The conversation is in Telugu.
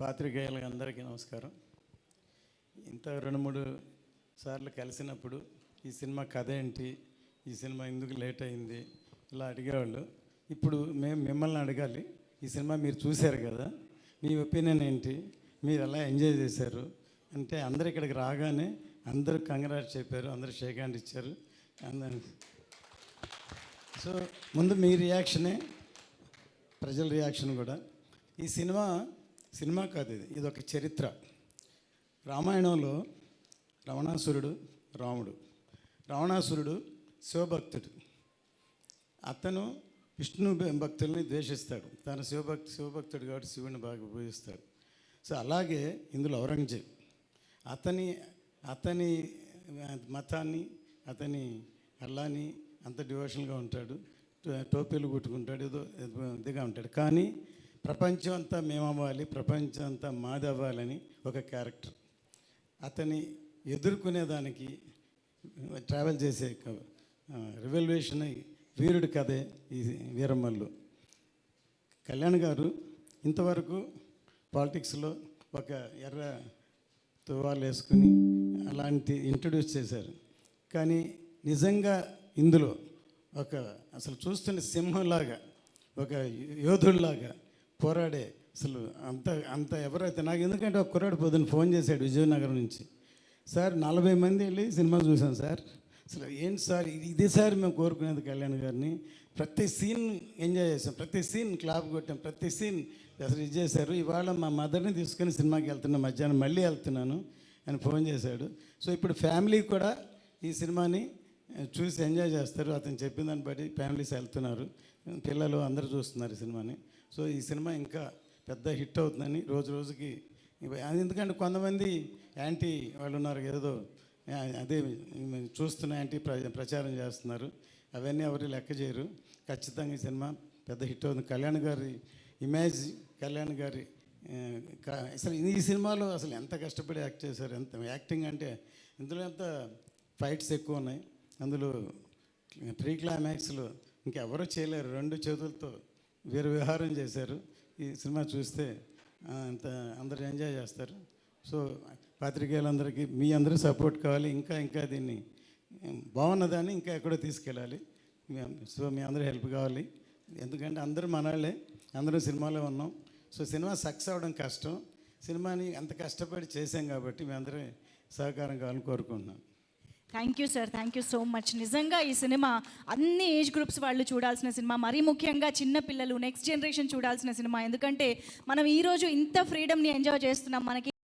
పాత్రికేయులకు అందరికీ నమస్కారం. ఇంత రెండు మూడు సార్లు కలిసినప్పుడు ఈ సినిమా కథ ఏంటి? ఈ సినిమా ఎందుకు లేట్ అయింది? ఇలా అడిగేవాళ్ళు. ఇప్పుడు మేము మిమ్మల్ని అడగాలి. ఈ సినిమా మీరు చూశారు కదా? మీ ఒపీనియన్ ఏంటి? మీరు ఎలా ఎంజాయ్ చేశారు? అంటే అందరు ఇక్కడికి రాగానే అందరూ కంగ్రాట్స్ చెప్పారు అందరూ షేక్ హ్యాండ్ ఇచ్చారు. అందరు సో ముందు మీ రియాక్షనే ప్రజల రియాక్షన్ కూడా. ఈ సినిమా సినిమా కాదు ఇది. ఇది ఒక చరిత్ర. రామాయణంలో రవణాసురుడు రాముడు. రావణాసురుడు శివభక్తుడు. అతను విష్ణు భక్తుల్ని ద్వేషిస్తాడు. తన శివభక్తి శివభక్తుడు కాబట్టి శివుని బాగా పూజిస్తాడు. సో అలాగే ఇందులో ఔరంగజేబ్. అతని అతని మతాన్ని అతని అల్లాని అంత డివోషన్గా ఉంటాడు. టోపీలు కుట్టుకుంటాడు ఏదో ఇదిగా ఉంటాడు. కానీ ప్రపంచం అంతా మేమవ్వాలి ప్రపంచం అంతా మాదవ్వాలని ఒక క్యారెక్టర్. అతని ఎదుర్కొనేదానికి ట్రావెల్ చేసే రివల్యూషన్ వీరుడి కథే ఈ వీరమ్మల్లు. కళ్యాణ్ గారు ఇంతవరకు పాలిటిక్స్లో ఒక ఎర్ర తువాలు వేసుకుని అలాంటి ఇంట్రడ్యూస్ చేశారు. కానీ నిజంగా ఇందులో ఒక అసలు చూస్తున్న సింహంలాగా ఒక యోధుడిలాగా పోరాడే అసలు అంత అంత ఎవరైతే నాకు ఎందుకంటే ఒక కుర్రాడు పొద్దున్న ఫోన్ చేశాడు విజయనగరం నుంచి. సార్ నలభై మంది వెళ్ళి సినిమా చూసాం సార్. అసలు ఏంటి సార్ ఇది- ఇదే సార్ మేము కోరుకునేది కళ్యాణ్ గారిని. ప్రతి సీన్ ఎంజాయ్ చేసాం ప్రతి సీన్ క్లాప్ కొట్టాం ప్రతి సీన్ అసలు ఇది చేశారు. ఇవాళ మా మదర్ని తీసుకొని సినిమాకి వెళ్తున్నా మధ్యాహ్నం మళ్ళీ వెళ్తున్నాను అని ఫోన్ చేశాడు. సో ఇప్పుడు ఫ్యామిలీ కూడా ఈ సినిమాని చూసి ఎంజాయ్ చేస్తారు. అతను చెప్పిన దాన్ని బట్టి ఫ్యామిలీస్ వెళ్తున్నారు. పిల్లలు అందరూ చూస్తున్నారు ఈ సినిమాని. సో ఈ సినిమా ఇంకా పెద్ద హిట్ అవుతుందని రోజు రోజుకి ఎందుకంటే కొంతమంది యాంటీ వాళ్ళు ఉన్నారు ఏదో అదే చూస్తున్న యాంటీ ప్ర- ప్రచారం చేస్తున్నారు. అవన్నీ ఎవరు లెక్క చేయరు. ఖచ్చితంగా ఈ సినిమా పెద్ద హిట్ అవుతుంది. కళ్యాణ్ గారి ఇమేజ్ కళ్యాణ్ గారి క- అసలు ఈ సినిమాలో అసలు ఎంత కష్టపడి యాక్ట్ చేశారు? ఎంత యాక్టింగ్ అంటే ఇందులో ఎంత ఫైట్స్ ఎక్కువ ఉన్నాయి? అందులో ప్రీ క్లైమాక్స్లో ఇంకెవరూ చేయలేరు. రెండు చేతులతో వీరు విహారం చేశారు. ఈ సినిమా చూస్తే అంత అందరూ ఎంజాయ్ చేస్తారు. సో పాత్రికేయులందరికీ మీ అందరూ సపోర్ట్ కావాలి. ఇంకా ఇంకా దీన్ని బాగున్నదాన్ని ఇంకా ఎక్కడో తీసుకెళ్ళాలి. సో మీ అందరూ హెల్ప్ కావాలి. ఎందుకంటే అందరూ మనవాళ్ళే అందరూ సినిమాలో ఉన్నాం. సో సినిమా సక్సెస్ అవ్వడం కష్టం. సినిమాని అంత కష్టపడి చేశాం కాబట్టి మీ అందరూ సహకారం కావాలని కోరుకుంటున్నాను thank you sir thank you so much నిజంగా ఈ సినిమా అన్ని ఏజ్ గ్రూప్స్ వాళ్ళు చూడాల్సిన సినిమా. మరీ ముఖ్యంగా చిన్న పిల్లలు నెక్స్ట్ జనరేషన్ చూడాల్సిన సినిమా. ఎందుకంటే మనం ఈరోజు ఇంత ఫ్రీడమ్ని ఎంజాయ్ చేస్తున్నాం. మనకి